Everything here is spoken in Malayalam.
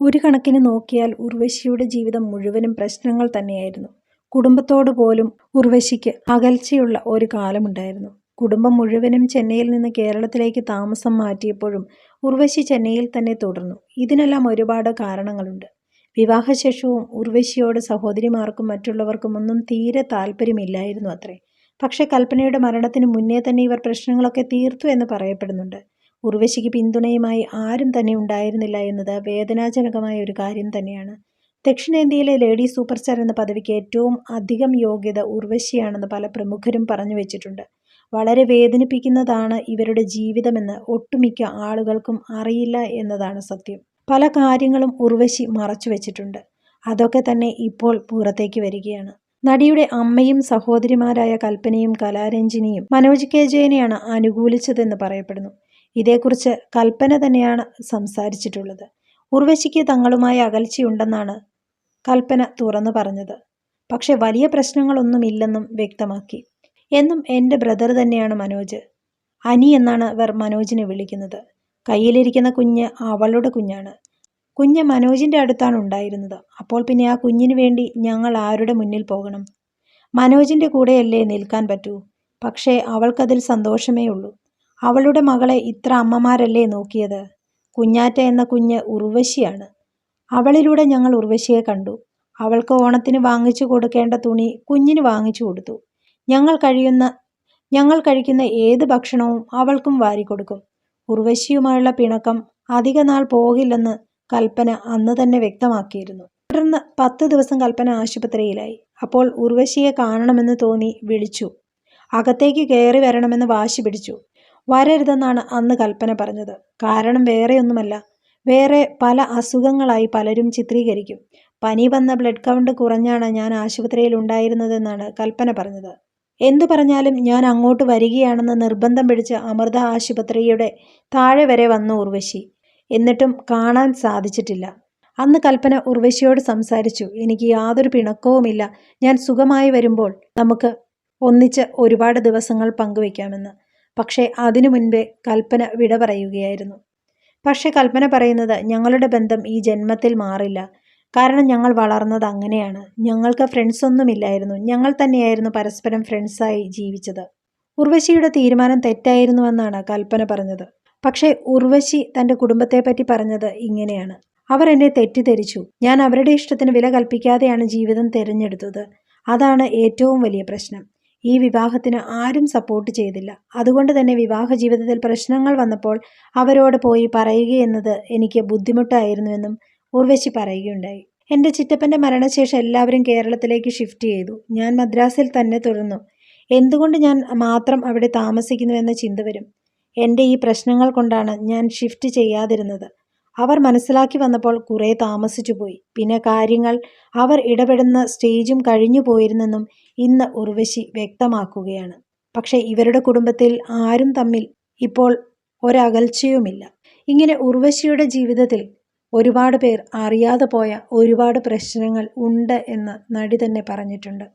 ഒരു കണക്കിന് നോക്കിയാൽ ഉർവശിയുടെ ജീവിതം മുഴുവനും പ്രശ്നങ്ങൾ തന്നെയായിരുന്നു. കുടുംബത്തോട് പോലും ഉർവശിക്ക് അകൽച്ചയുള്ള ഒരു കാലമുണ്ടായിരുന്നു. കുടുംബം മുഴുവനും ചെന്നൈയിൽ നിന്ന് കേരളത്തിലേക്ക് താമസം മാറ്റിയപ്പോഴും ഉർവശി ചെന്നൈയിൽ തന്നെ തുടർന്നു. ഇതിനെല്ലാം ഒരുപാട് കാരണങ്ങളുണ്ട്. വിവാഹശേഷവും ഉർവശിയോട് സഹോദരിമാർക്കും മറ്റുള്ളവർക്കും ഒന്നും തീരെ താല്പര്യമില്ലായിരുന്നു അത്രേ. പക്ഷേ കൽപ്പനയുടെ മരണത്തിന് മുന്നേ തന്നെ ഇവർ പ്രശ്നങ്ങളൊക്കെ തീർത്തു എന്ന് പറയപ്പെടുന്നുണ്ട്. ഉർവശിക്ക് പിന്തുണയുമായി ആരും തന്നെ ഉണ്ടായിരുന്നില്ല എന്നത് വേദനാജനകമായ ഒരു കാര്യം തന്നെയാണ്. ദക്ഷിണേന്ത്യയിലെ ലേഡി സൂപ്പർസ്റ്റാർ എന്ന പദവിക്ക് ഏറ്റവും അധികം യോഗ്യത ഉർവശിയാണെന്ന് പല പ്രമുഖരും പറഞ്ഞു വെച്ചിട്ടുണ്ട് വളരെ വേദനിപ്പിക്കുന്നതാണ് ഇവരുടെ ജീവിതമെന്ന് ഒട്ടുമിക്ക ആളുകൾക്കും അറിയില്ല എന്നതാണ് സത്യം. പല കാര്യങ്ങളും ഉർവശി മറച്ചു മറച്ചുവെച്ചിട്ടുണ്ട്. അതൊക്കെ തന്നെ ഇപ്പോൾ പുറത്തേക്ക് വരികയാണ്. നടിയുടെ അമ്മയും സഹോദരിമാരായ കൽപ്പനയും കലാരഞ്ജിനിയും മനോജ് കെ ജയനെയാണ് അനുകൂലിച്ചതെന്ന് പറയപ്പെടുന്നു. ഇതേക്കുറിച്ച് കൽപ്പന തന്നെയാണ് സംസാരിച്ചിട്ടുള്ളത്. ഉർവശിക്ക് തങ്ങളുമായി അകൽച്ചയുണ്ടെന്നാണ് കൽപ്പന തുറന്നു പറഞ്ഞത്. പക്ഷെ വലിയ പ്രശ്നങ്ങളൊന്നുമില്ലെന്നും വ്യക്തമാക്കി. എന്നും എന്റെ ബ്രദർ തന്നെയാണ് മനോജ്. അനി എന്നാണ് അവർ മനോജിനെ വിളിക്കുന്നത്. കയ്യിലിരിക്കുന്ന കുഞ്ഞ് അവളുടെ കുഞ്ഞാണ്. കുഞ്ഞ് മനോജിന്റെ അടുത്താണ് ഉണ്ടായിരുന്നത്. അപ്പോൾ പിന്നെ ആ കുഞ്ഞിന് വേണ്ടി ഞങ്ങൾ ആരുടെ മുന്നിൽ പോകണം? മനോജിന്റെ കൂടെയല്ലേ നിൽക്കാൻ പറ്റൂ. പക്ഷേ അവൾക്കതിൽ സന്തോഷമേയുള്ളൂ. അവളുടെ മകളെ ഇത്ര അമ്മമാരല്ലേ നോക്കിയത്. കുഞ്ഞാറ്റ എന്ന കുഞ്ഞ് ഉർവശിയാണ്. അവളിലൂടെ ഞങ്ങൾ ഉർവശിയെ കണ്ടു. അവൾക്ക് ഓണത്തിന് വാങ്ങിച്ചു കൊടുക്കേണ്ട തുണി കുഞ്ഞിന് വാങ്ങിച്ചു കൊടുത്തു. ഞങ്ങൾ കഴിയുന്ന ഞങ്ങൾ കഴിക്കുന്ന ഏത് ഭക്ഷണവും അവൾക്കും വാരിക്കൊടുക്കും. ഉർവശിയുമായുള്ള പിണക്കം അധിക നാൾ പോകില്ലെന്ന് കൽപ്പന അന്ന് തന്നെ വ്യക്തമാക്കിയിരുന്നു. തുടർന്ന് പത്ത് ദിവസം കൽപ്പന ആശുപത്രിയിലായി. അപ്പോൾ ഉർവശിയെ കാണണമെന്ന് തോന്നി വിളിച്ചു. അകത്തേക്ക് കയറി വരണമെന്ന് വാശി പിടിച്ചു. വരരുതെന്നാണ് അന്ന് കൽപ്പന പറഞ്ഞത്. കാരണം വേറെയൊന്നുമല്ല. വേറെ പല അസുഖങ്ങളായി പലരും ചിത്രീകരിക്കും. പനി വന്ന ബ്ലഡ് കൗണ്ട് കുറഞ്ഞാണ് ഞാൻ ആശുപത്രിയിൽ ഉണ്ടായിരുന്നതെന്നാണ് കൽപ്പന പറഞ്ഞത്. എന്തു പറഞ്ഞാലും ഞാൻ അങ്ങോട്ട് വരികയാണെന്ന് നിർബന്ധം പിടിച്ച് അമൃത ആശുപത്രിയുടെ താഴെ വരെ വന്നു ഉർവശി. എന്നിട്ടും കാണാൻ സാധിച്ചിട്ടില്ല. അന്ന് കൽപ്പന ഉർവശിയോട് സംസാരിച്ചു. എനിക്ക് യാതൊരു പിണക്കവുമില്ല. ഞാൻ സുഖമായി വരുമ്പോൾ നമുക്ക് ഒന്നിച്ച് ഒരുപാട് ദിവസങ്ങൾ പങ്കുവെക്കാമെന്ന്. പക്ഷേ അതിനു മുൻപേ കൽപ്പന വിട പറയുകയായിരുന്നു. പക്ഷേ കൽപ്പന പറയുന്നത് ഞങ്ങളുടെ ബന്ധം ഈ ജന്മത്തിൽ മാറില്ല. കാരണം ഞങ്ങൾ വളർന്നത് അങ്ങനെയാണ്. ഞങ്ങൾക്ക് ഫ്രണ്ട്സ് ഫ്രണ്ട്സൊന്നുമില്ലായിരുന്നു. ഞങ്ങൾ തന്നെയായിരുന്നു പരസ്പരം ഫ്രണ്ട്സായി ജീവിച്ചത്. ഉർവശിയുടെ തീരുമാനം തെറ്റായിരുന്നുവെന്നാണ് കൽപ്പന പറഞ്ഞത്. പക്ഷേ ഉർവശി തന്റെ കുടുംബത്തെപ്പറ്റി പറഞ്ഞത് ഇങ്ങനെയാണ്. അവർ എന്നെ തെറ്റിദ്ധരിച്ചു. ഞാൻ അവരുടെ ഇഷ്ടത്തിന് വില കൽപ്പിക്കാതെയാണ് ജീവിതം തിരഞ്ഞെടുത്തത്. അതാണ് ഏറ്റവും വലിയ പ്രശ്നം. ഈ വിവാഹത്തിന് ആരും സപ്പോർട്ട് ചെയ്തില്ല. അതുകൊണ്ട് തന്നെ വിവാഹ ജീവിതത്തിൽ പ്രശ്നങ്ങൾ വന്നപ്പോൾ അവരോട് പോയി പറയുകയെന്നത് എനിക്ക് ബുദ്ധിമുട്ടായിരുന്നുവെന്നും ഉർവശി പറയുകയുണ്ടായി. എന്റെ ചിറ്റപ്പന്റെ മരണശേഷം എല്ലാവരും കേരളത്തിലേക്ക് ഷിഫ്റ്റ് ചെയ്തു. ഞാൻ മദ്രാസിൽ തന്നെ തുടർന്നു. എന്തുകൊണ്ട് ഞാൻ മാത്രം അവിടെ താമസിക്കുന്നുവെന്ന ചിന്ത വരും. എന്റെ ഈ പ്രശ്നങ്ങൾ കൊണ്ടാണ് ഞാൻ ഷിഫ്റ്റ് ചെയ്യാതിരുന്നത്. അവർ മനസ്സിലാക്കി വന്നപ്പോൾ കുറേ താമസിച്ചു പോയി പിന്നെ കാര്യങ്ങൾ അവർ ഇടപെടുന്ന സ്റ്റേജും കഴിഞ്ഞു പോയിരുന്നെന്നും ഇന്ന് ഉർവശി വ്യക്തമാക്കുകയാണ്. പക്ഷേ ഇവരുടെ കുടുംബത്തിൽ ആരും തമ്മിൽ ഇപ്പോൾ ഒരകൽച്ചയുമില്ല. ഇങ്ങനെ ഉർവശിയുടെ ജീവിതത്തിൽ ഒരുപാട് പേർ അറിയാതെ പോയ ഒരുപാട് പ്രശ്നങ്ങൾ ഉണ്ട് എന്ന് നടി തന്നെ പറഞ്ഞിട്ടുണ്ട്.